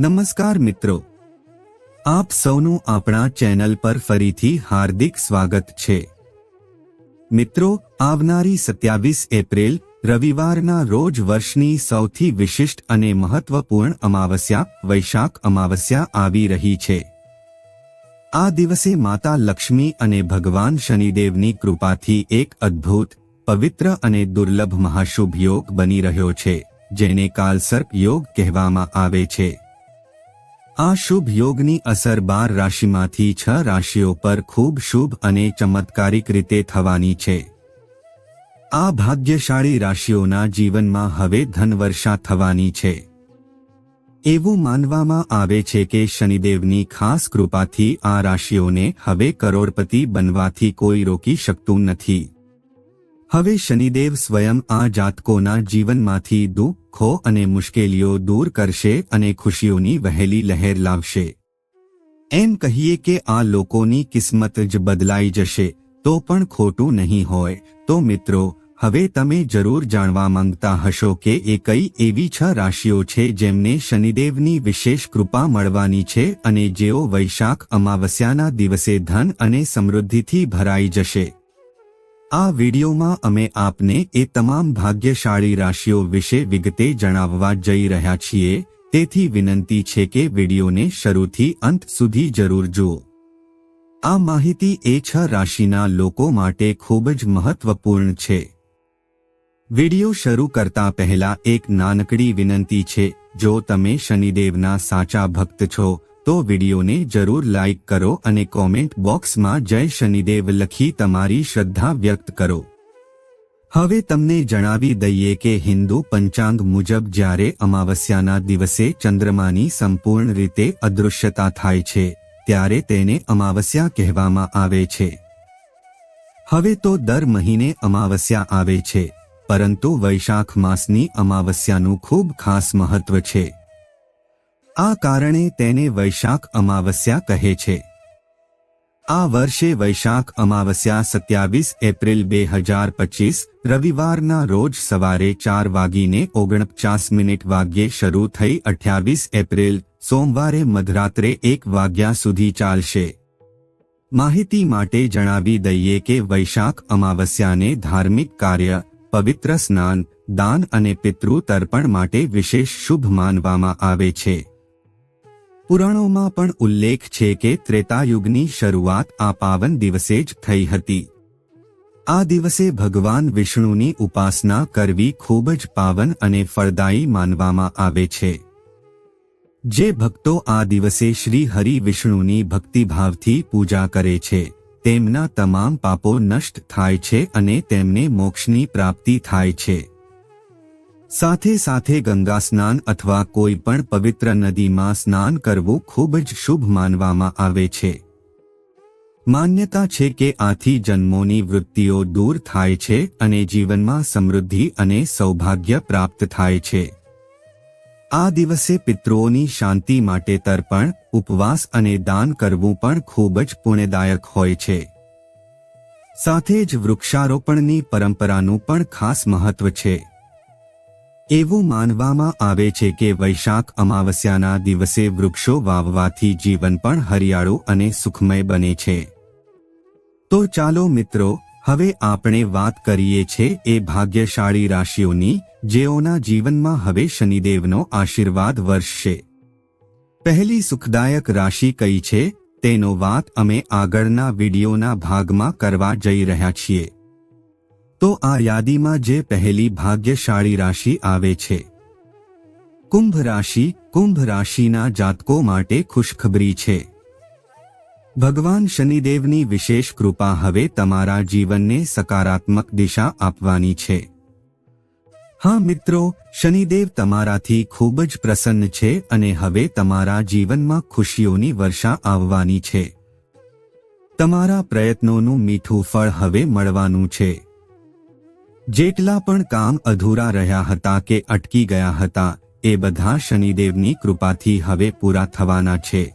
નમસ્કાર મિત્રો. આપ સૌનું આપણા ચેનલ પર ફરીથી હાર્દિક સ્વાગત છે. મિત્રો, આવનારી સત્યાવીસ એપ્રિલ, રવિવારના રોજ વર્ષની સૌથી વિશિષ્ટ અને મહત્વપૂર્ણ અમાવસ્યા, વૈશાખ અમાવસ્યા આવી રહી છે. આ દિવસે માતા લક્ષ્મી અને ભગવાન શનિદેવની કૃપાથી એક અદ્ભુત, પવિત્ર અને દુર્લભ મહાશુભ યોગ બની રહ્યો છે, જેને કાલસર્પ યોગ કહેવામાં આવે છે. આ શુભ યોગની અસર બાર રાશિમાંથી છ રાશિઓ પર ખૂબ શુભ અને ચમત્કારિક રીતે થવાની છે. આ ભાગ્યશાળી રાશિઓના જીવનમાં હવે ધનવર્ષા થવાની છે. એવું માનવામાં આવે છે કે શનિદેવની ખાસ કૃપાથી આ રાશિઓને હવે કરોડપતિ બનવાથી કોઈ રોકી શકતું નથી. હવે શનિદેવ સ્વયં આ જાતકોના જીવનમાંથી દુઃખો અને મુશ્કેલીઓ દૂર કરશે અને ખુશીઓની વહેલી લહેર લાવશે. એમ કહીએ કે આ લોકોની કિસ્મત જ બદલાઈ જશે, તો પણ ખોટું નહીં હોય. તો મિત્રો, હવે તમે જરૂર જાણવા માંગતા હશો કે એ કઈ એવી છ રાશિઓ છે જેમને શનિદેવની વિશેષ કૃપા મળવાની છે અને જેઓ વૈશાખ, અમાવસ્યાના દિવસે ધન અને સમૃદ્ધિથી ભરાઈ જશે. આ વિડીયોમાં અમે આપને એ તમામ ભાગ્યશાળી રાશિઓ વિશે વિગતે જણાવવા જઈ રહ્યા છીએ. તેથી વિનંતી છે કે વિડીયોને શરૂથી અંત સુધી જરૂર જુઓ. આ માહિતી એ છ રાશિના લોકો માટે ખૂબ જ મહત્વપૂર્ણ છે. વીડિયો શરૂ કરતા પહેલા એક નાનકડી વિનંતી છે. જો તમે શનિદેવના સાચા ભક્ત છો તો વિડીયોને જરૂર લાઇક કરો અને કોમેન્ટ બોક્સમાં જય શનિદેવ લખી તમારી શ્રદ્ધા વ્યક્ત કરો. હવે તમને જણાવી દઈએ કે હિન્દુ પંચાંગ મુજબ જ્યારે અમાવસ્યાના દિવસે ચંદ્રમાની સંપૂર્ણ રીતે અદૃશ્યતા થાય છે, ત્યારે તેને અમાવસ્યા કહેવામાં આવે છે. હવે તો દર મહિને અમાવસ્યા આવે છે, પરંતુ વૈશાખ માસની અમાવસ્યાનું ખૂબ ખાસ મહત્વ છે. આ કારણે તેને વૈશાખ અમાવસ્યા કહે છે. આ વર્ષે વૈશાખ અમાવસ્યા સત્યાવીસ એપ્રિલ બે હજાર પચીસ, રવિવારના રોજ સવારે ચાર વાગીને ઓગણપચાસ મિનિટ વાગ્યે શરૂ થઈ અઠ્યાવીસ એપ્રિલ, સોમવારે મધરાત્રે એક વાગ્યા સુધી ચાલશે. માહિતી માટે જણાવી દઈએ કે વૈશાખ અમાવસ્યાને ધાર્મિક કાર્ય, પવિત્ર સ્નાન, દાન અને પિતૃ તર્પણ માટે વિશેષ શુભ માનવામાં આવે છે. પુરાણોમાં પણ ઉલ્લેખ છે કે ત્રેતાયુગની શરૂઆત આ પાવન દિવસે જ થઈ હતી. આ દિવસે ભગવાન વિષ્ણુની ઉપાસના કરવી ખૂબ જ પાવન અને ફળદાયી માનવામાં આવે છે. જે ભક્તો આ દિવસે શ્રી હરિ વિષ્ણુની ભક્તિભાવથી પૂજા કરે છે, તેમના તમામ પાપો નષ્ટ થાય છે અને તેમને મોક્ષની પ્રાપ્તિ થાય છે. સાથે સાથે ગંગા સ્નાન અથવા કોઈ પણ પવિત્ર નદીમાં સ્નાન કરવું ખૂબ જ શુભ માનવામાં આવે છે. માન્યતા છે કે આથી જન્મોની વૃત્તિઓ દૂર થાય છે અને જીવનમાં સમૃદ્ધિ અને સૌભાગ્ય પ્રાપ્ત થાય છે. આ દિવસે પિતૃઓની શાંતિ માટે તર્પણ, ઉપવાસ અને દાન કરવું પણ ખૂબ જ પુણ્યદાયક હોય છે. સાથે જ વૃક્ષારોપણની પરંપરાનું પણ ખાસ મહત્વ છે. એવું માનવામાં આવે છે કે વૈશાખ અમાવસ્યાના દિવસે વૃક્ષો વાવવાથી જીવન પણ હરિયાળું અને સુખમય બને છે. તો ચાલો મિત્રો, હવે આપણે વાત કરીએ છે એ ભાગ્યશાળી રાશિઓની, જેઓના જીવનમાં હવે શનિદેવનો આશીર્વાદ વર્ષશે. પહેલી સુખદાયક રાશિ કઈ છે? તેનો વાત અમે આગળના વિડીયોના ભાગમાં કરવા જઈ રહ્યા છીએ. તો આ યાદીમાં જે પહેલી ભાગ્યશાળી રાશિ આવે છે. કુંભ રાશિ, કુંભ રાશિના જાતકો માટે ખુશખબરી છે. ભગવાન શનિદેવની વિશેષ કૃપા હવે તમારા જીવનને સકારાત્મક દિશા આપવાની છે. હા મિત્રો, શનિદેવ તમારાથી ખૂબ જ પ્રસન્ન છે અને હવે તમારા જીવનમાં ખુશીઓની વર્ષા આવવાની છે. તમારા પ્રયત્નોનું મીઠું ફળ હવે મળવાનું છે. જેટલા પણ કામ અધૂરા રહ્યા હતા કે અટકી ગયા હતા, એ બધા શનિદેવની કૃપાથી હવે પૂરા થવાના છે.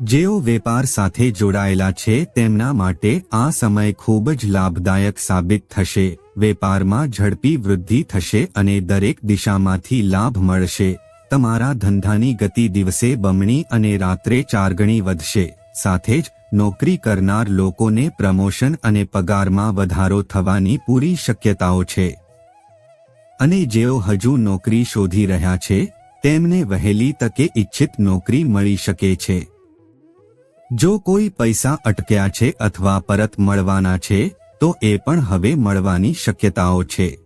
જેઓ વેપાર સાથે જોડાયેલા છે, તેમના માટે આ સમય ખૂબ જ લાભદાયક સાબિત થશે. વેપારમાં ઝડપી વૃદ્ધિ થશે અને દરેક દિશામાંથી લાભ મળશે. તમારા ધંધાની ગતિ દિવસે બમણી અને રાત્રે ચારગણી વધશે. સાથે જ નોકરી કરનાર લોકોને પ્રમોશન અને પગારમાં વધારો થવાની પૂરી શક્યતાઓ છે. અને જેઓ હજુ નોકરી શોધી રહ્યા છે, તેમને વહેલી તકે ઇચ્છિત નોકરી મળી શકે છે. જો કોઈ પૈસા અટક્યા છે અથવા પરત મળવાના છે, તો એ પણ હવે મળવાની શક્યતાઓ છે.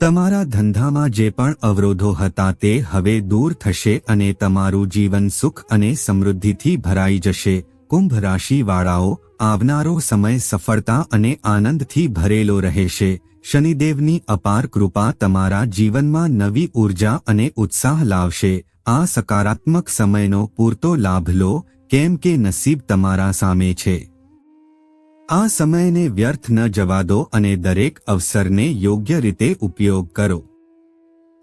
તમારા ધંધામાં જે પણ અવરોધો હતા તે હવે દૂર થશે અને તમારું જીવન સુખ અને સમૃદ્ધિથી ભરાઈ જશે. કુંભ રાશિવાળાઓ, આવનારો સમય સફળતા અને આનંદથી ભરેલો રહેશે. શનિદેવની અપાર કૃપા તમારા જીવનમાં નવી ઊર્જા અને ઉત્સાહ લાવશે. આ સકારાત્મક સમયનો પૂરતો લાભ લો. કેમ કે નસીબ તમારા સામે છે. આ સમયને વ્યર્થ ન જવા દો અને દરેક અવસરને યોગ્ય રીતે ઉપયોગ કરો.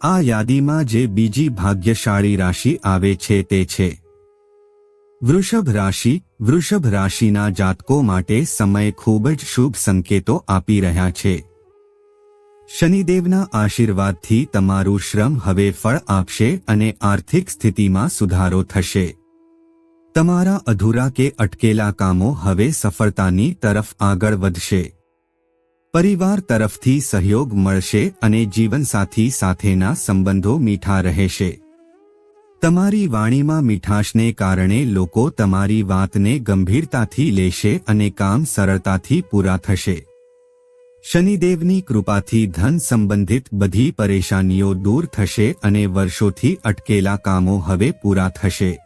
આ યાદીમાં જે બીજી ભાગ્યશાળી રાશિ આવે છે તે છે. વૃષભ રાશિ, વૃષભ રાશિના જાતકો માટે સમય ખૂબ જ શુભ સંકેતો આપી રહ્યા છે. શનિદેવના આશીર્વાદથી તમારું શ્રમ હવે ફળ આપશે અને આર્થિક સ્થિતિમાં સુધારો થશે. તમારા અધૂરા કે અટકેલા કામો હવે સફળતાની તરફ આગળ વધશે. પરિવાર તરફથી સહયોગ મળશે અને જીવનસાથી સાથેના સંબંધો મીઠા રહેશે. તમારી વાણીમાં મીઠાશને કારણે લોકો તમારી વાતને ગંભીરતાથી લેશે અને કામ સરળતાથી પૂરા થશે. શનિદેવની કૃપાથી ધન સંબંધિત બધી પરેશાનીઓ દૂર થશે અને વર્ષોથી અટકેલા કામો હવે પૂરા થશે.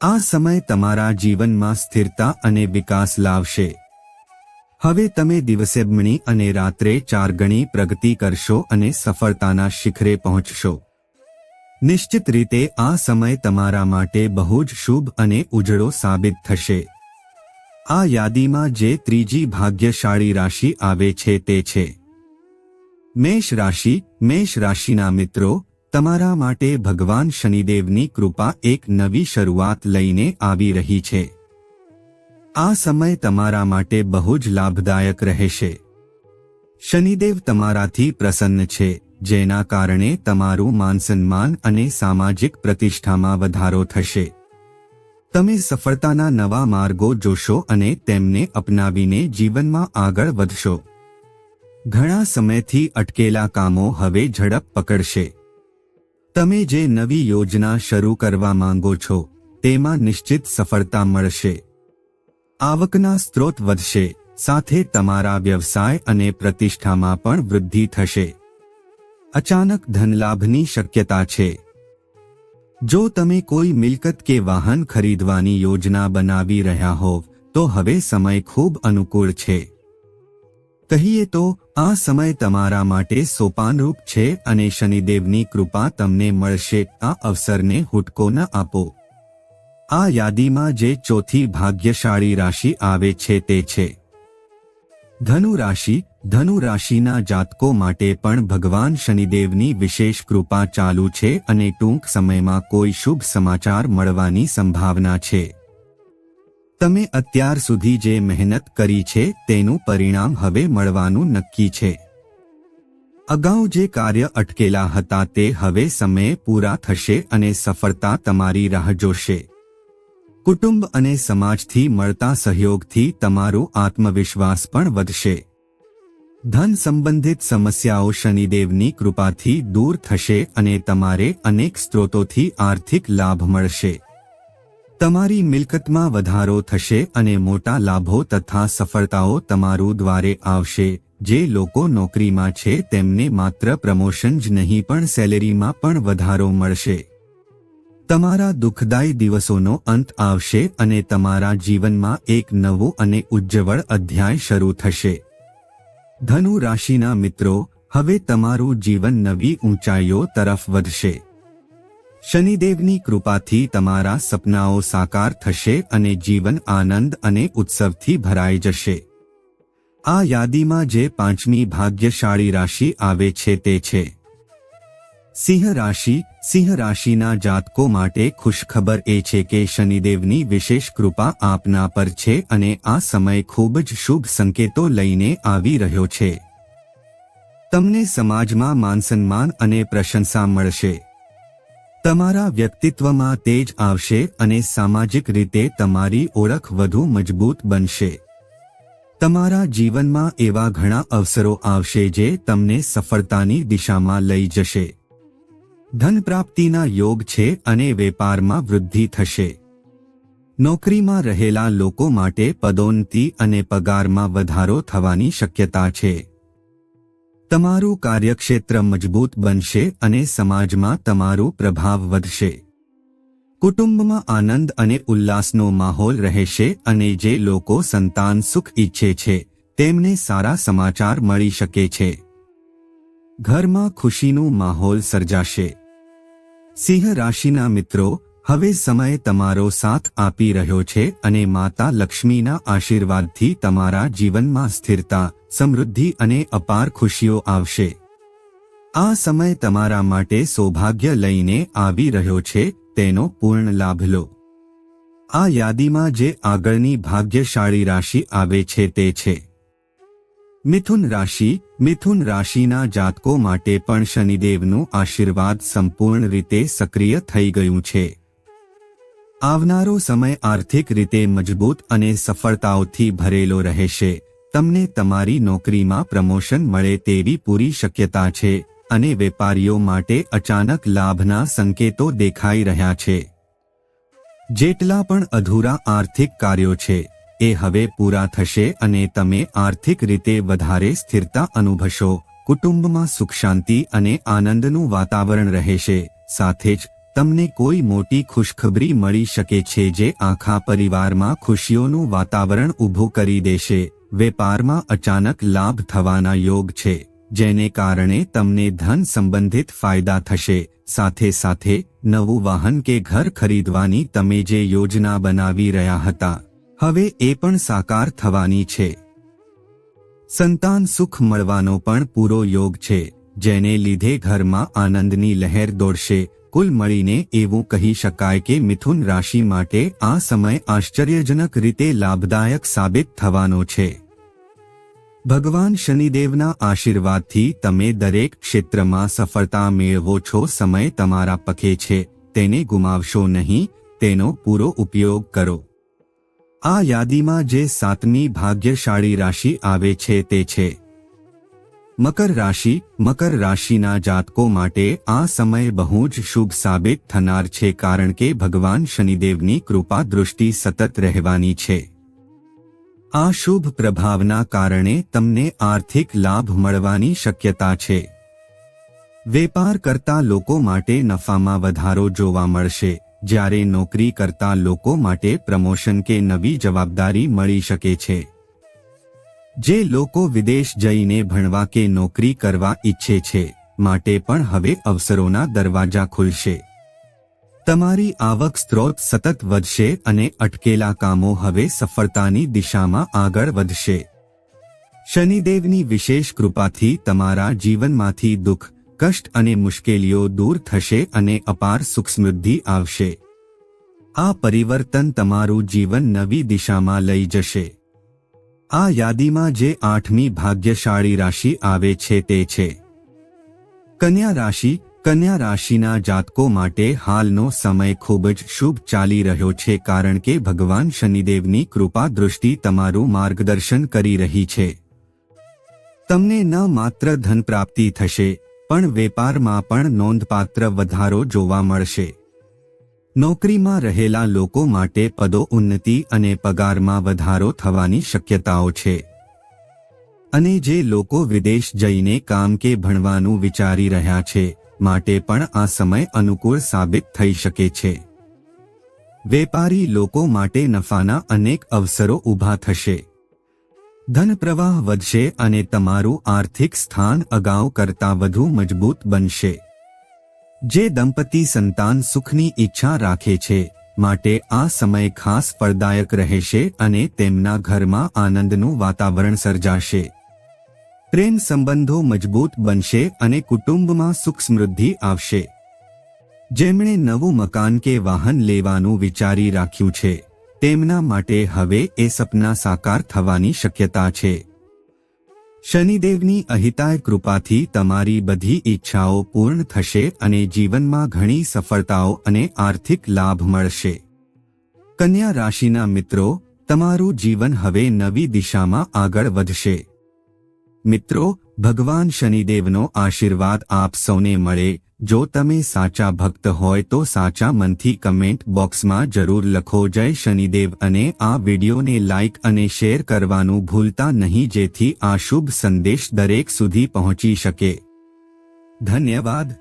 આ સમય તમારા જીવનમાં સ્થિરતા અને વિકાસ લાવશે. હવે તમે દિવસે ગણી અને રાત્રે ચાર ગણી પ્રગતિ કરશો અને સફળતાના શિખરે પહોંચશો. નિશ્ચિત રીતે આ સમય તમારા માટે બહુ જ શુભ અને ઉજળો સાબિત થશે. આ યાદીમાં જે ત્રીજી ભાગ્યશાળી રાશિ આવે છે તે છે. મેષ રાશિ, મેષ રાશિના મિત્રો તમારા માટે ભગવાન શનિદેવની કૃપા એક નવી શરૂઆત લઈને આવી રહી છે. આ સમય તમારા માટે બહુ જ લાભદાયક રહેશે. શનિદેવ તમારાથી પ્રસન્ન છે, જેના કારણે તમારું માનસન્માન અને સામાજિક પ્રતિષ્ઠામાં વધારો થશે. તમે સફળતાના નવા માર્ગો જોશો અને તેમને અપનાવીને જીવનમાં આગળ વધશો. ઘણા સમયથી અટકેલા કામો હવે ઝડપ પકડશે. તમે જે નવી યોજના શરૂ કરવા માંગો છો, તેમાં નિશ્ચિત સફળતા મળશે. આવકના સ્ત્રોત વધશે, સાથે તમારા વ્યવસાય અને પ્રતિષ્ઠામાં પણ વૃદ્ધિ થશે. અચાનક ધનલાભની શક્યતા છે. જો તમે કોઈ મિલકત કે વાહન ખરીદવાની યોજના બનાવી રહ્યા હોવ, તો હવે સમય ખૂબ અનુકૂળ છે. કહીએ તો, આ સમય તમારા માટે સોપાનરૂપ છે અને શનિદેવની કૃપા તમને મળશે. આ અવસરને હુટકો ન આપો. આ યાદીમાં જે ચોથી ભાગ્યશાળી રાશિ આવે છે તે છે. ધનુ રાશિ, ધનુ રાશિના જાતકો માટે પણ ભગવાન શનિદેવની વિશેષ કૃપા ચાલુ છે અને ટૂંક સમયમાં કોઈ શુભ સમાચાર મળવાની સંભાવના છે. તમે અત્યાર સુધી જે મહેનત કરી છે તેનું પરિણામ હવે મળવાનું નક્કી છે. અગાઉ જે કાર્ય અટકેલા હતા તે હવે સમયે પૂરા થશે અને સફળતા તમારી રાહ જોશે. કુટુંબ અને સમાજથી મળતા સહયોગથી તમારો આત્મવિશ્વાસ પણ વધશે. ધન સંબંધિત સમસ્યાઓ શનિદેવની કૃપાથી દૂર થશે અને તમારે અનેક સ્ત્રોતોથી આર્થિક લાભ મળશે. તમારી મિલકતમાં વધારો થશે અને મોટા લાભો તથા સફળતાઓ તમારું દ્વારે આવશે. જે લોકો નોકરીમાં છે તેમને માત્ર પ્રમોશન જ નહીં પણ સેલેરીમાં પણ વધારો મળશે. તમારા દુઃખદાયી દિવસોનો અંત આવશે અને તમારા જીવનમાં એક નવો અને ઉજ્જવળ અધ્યાય શરૂ થશે. ધનુ રાશિના મિત્રો, હવે તમારું જીવન નવી ઊંચાઈઓ તરફ વધશે. શનિદેવની કૃપાથી તમારા સપનાઓ સાકાર થશે અને જીવન આનંદ અને ઉત્સવથી ભરાઈ જશે. આ યાદીમાં જે પાંચમી ભાગ્યશાળી રાશિ આવે છે તે છે. સિંહ રાશિ, સિંહ રાશિના જાતકો માટે ખુશખબર એ છે કે શનિદેવની વિશેષ કૃપા આપના પર છે અને આ સમય ખૂબ જ શુભ સંકેતો લઈને આવી રહ્યો છે. તમને સમાજમાં માનસન્માન અને પ્રશંસા મળશે. તમારા વ્યક્તિત્વમાં તેજ આવશે અને સામાજિક રીતે તમારી ઓળખ વધુ મજબૂત બનશે. તમારા જીવનમાં એવા ઘણા અવસરો આવશે જે તમને સફળતાની દિશામાં લઈ જશે. ધન પ્રાપ્તિના યોગ છે અને વેપારમાં વૃદ્ધિ થશે. નોકરીમાં રહેલા લોકો માટે પદોન્નતિ અને પગારમાં વધારો થવાની શક્યતા છે. તમારું કાર્યક્ષેત્ર મજબૂત બનશે અને સમાજમાં તમારું પ્રભાવ વધશે. કુટુંબમાં આનંદ અને ઉલ્લાસનો માહોલ રહેશે અને જે લોકો સંતાન સુખ ઈચ્છે છે, તેમને સારા સમાચાર મળી શકે છે. ઘરમાં ખુશીનું માહોલ સર્જાશે. સિંહ રાશિના મિત્રો હવે સમય તમારો સાથ આપી રહ્યો છે અને માતા લક્ષ્મીના આશીર્વાદથી તમારા જીવનમાં સ્થિરતા, સમૃદ્ધિ અને અપાર ખુશીઓ આવશે. આ સમય તમારા માટે સૌભાગ્ય લઈને આવી રહ્યો છે, તેનો પૂર્ણ લાભ લો. આ યાદીમાં જે આગળની ભાગ્યશાળી રાશિ આવે છે તે છે. મિથુન રાશિ, મિથુન રાશિના જાતકો માટે પણ શનિદેવનું આશીર્વાદ સંપૂર્ણ રીતે સક્રિય થઈ ગયું છે. આવનારો સમય આર્થિક રીતે મજબૂત અને સફળતાઓથી ભરેલો રહેશે. તમને તમારી નોકરીમાં પ્રમોશન મળે તેવી પૂરી શક્યતા છે અને વેપારીઓ માટે અચાનક લાભના સંકેતો દેખાઈ રહ્યા છે. જેટલા પણ અધૂરા આર્થિક કાર્યો છે, એ હવે પૂરા થશે અને તમે આર્થિક રીતે વધારે સ્થિરતા અનુભવશો. કુટુંબમાં સુખ શાંતિ અને આનંદનું વાતાવરણ રહેશે. સાથે જ તમને કોઈ મોટી ખુશખબરી મળી શકે છે જે આખા પરિવારમાં ખુશીઓનું વાતાવરણ ઊભું કરી દેશે. વેપારમાં અચાનક લાભ થવાના યોગ છે, જેને કારણે તમને ધન સંબંધિત ફાયદા થશે. સાથે સાથે, નવું વાહન કે ઘર ખરીદવાની તમે જે યોજના બનાવી રહ્યા હતા, હવે એ પણ સાકાર થવાની છે. સંતાન સુખ મળવાનો પણ પૂરો યોગ છે, જેને લીધે ઘરમાં આનંદની લહેર દોડશે. કુલ મળીને એવું કહી શકાય કે મિથુન રાશિ માટે આ સમય આશ્ચર્યજનક રીતે લાભદાયક સાબિત થવાનો છે. ભગવાન શનિદેવના આશીર્વાદથી તમે દરેક ક્ષેત્રમાં સફળતા મેળવો છો, સમય તમારા પખે છે, તેને ગુમાવશો નહીં, તેનો પૂરો ઉપયોગ કરો. આ યાદીમાં જે સાતમી ભાગ્યશાળી રાશિ આવે છે તે છે. મકર રાશિ, મકર રાશિના જાતકો માટે આ સમય બહુ જ શુભ સાબિત થનાર છે કારણ કે ભગવાન શનિદેવની કૃપા દૃષ્ટિ સતત રહેવાની છે. આ શુભ પ્રભાવના કારણે તમને આર્થિક લાભ મળવાની શક્યતા છે. વેપાર કરતા લોકો માટે નફામાં વધારો જોવા મળશે. જ્યારે નોકરી કરતા લોકો માટે પ્રમોશન કે નવી જવાબદારી મળી શકે છે. જે લોકો વિદેશ જઈને ભણવા કે નોકરી કરવા ઈચ્છે છે, માટે પણ હવે અવસરોના દરવાજા ખુલશે. તમારી આવક સ્ત્રોત સતત વધશે અને અટકેલા કામો હવે સફળતાની દિશામાં આગળ વધશે. શનિદેવની વિશેષ કૃપાથી તમારા જીવનમાંથી દુઃખ, કષ્ટ અને મુશ્કેલીઓ દૂર થશે અને અપાર સુખ સમૃદ્ધિ આવશે. આ પરિવર્તન તમારું જીવન નવી દિશામાં લઈ જશે. આ યાદીમાં જે આઠમી ભાગ્યશાળી રાશિ આવે છે તે છે. કન્યા રાશિ, કન્યા રાશિના જાતકો માટે હાલનો સમય ખૂબ જ શુભ ચાલી રહ્યો છે કારણ કે ભગવાન શનિદેવની કૃપા દૃષ્ટિ તમારું માર્ગદર્શન કરી રહી છે. તમને ન માત્ર ધન પ્રાપ્તિ થશે, પણ વેપારમાં પણ નોંધપાત્ર વધારો જોવા મળશે. નોકરીમાં રહેલા લોકો માટે પદો ઉન્નતિ અને પગારમાં વધારો થવાની શક્યતાઓ છે. અને જે લોકો વિદેશ જઈને કામ કે ભણવાનું વિચારી રહ્યા છે, માટે પણ આ સમય અનુકૂળ સાબિત થઈ શકે છે. વેપારી લોકો માટે નફાના અનેક અવસરો ઊભા થશે. ધન પ્રવાહ વધશે અને તમારું આર્થિક સ્થાન અગાઉ કરતાં વધુ મજબૂત બનશે. જે દંપતી સંતાન સુખની ઈચ્છા રાખે છે, માટે આ સમય ખાસ ફળદાયક રહેશે અને તેમના ઘરમાં આનંદનું વાતાવરણ સર્જાશે. પ્રેમ સંબંધો મજબૂત બનશે અને કુટુંબમાં સુખ સમૃદ્ધિ આવશે. જેમણે નવું મકાન કે વાહન લેવાનું વિચારી રાખ્યું છે, તેમના માટે હવે એ સપના સાકાર થવાની શક્યતા છે. શનિદેવની અહિતાય કૃપાથી તમારી બધી ઈચ્છાઓ પૂર્ણ થશે અને જીવનમાં ઘણી સફળતાઓ અને આર્થિક લાભ મળશે. કન્યા રાશિના મિત્રો, તમારું જીવન હવે નવી દિશામાં આગળ વધશે. મિત્રો, ભગવાન શનિદેવનો આશીર્વાદ આપ સૌને મળે. જો તમે સાચા ભક્ત હોય તો સાચા મનથી કમેન્ટ બોક્સમાં જરૂર લખો જય શનિદેવ અને આ વિડીયોને લાઇક અને શેર કરવાનું ભૂલતા નહીં જેથી આ શુભ સંદેશ દરેક સુધી પહોંચી શકે. ધન્યવાદ.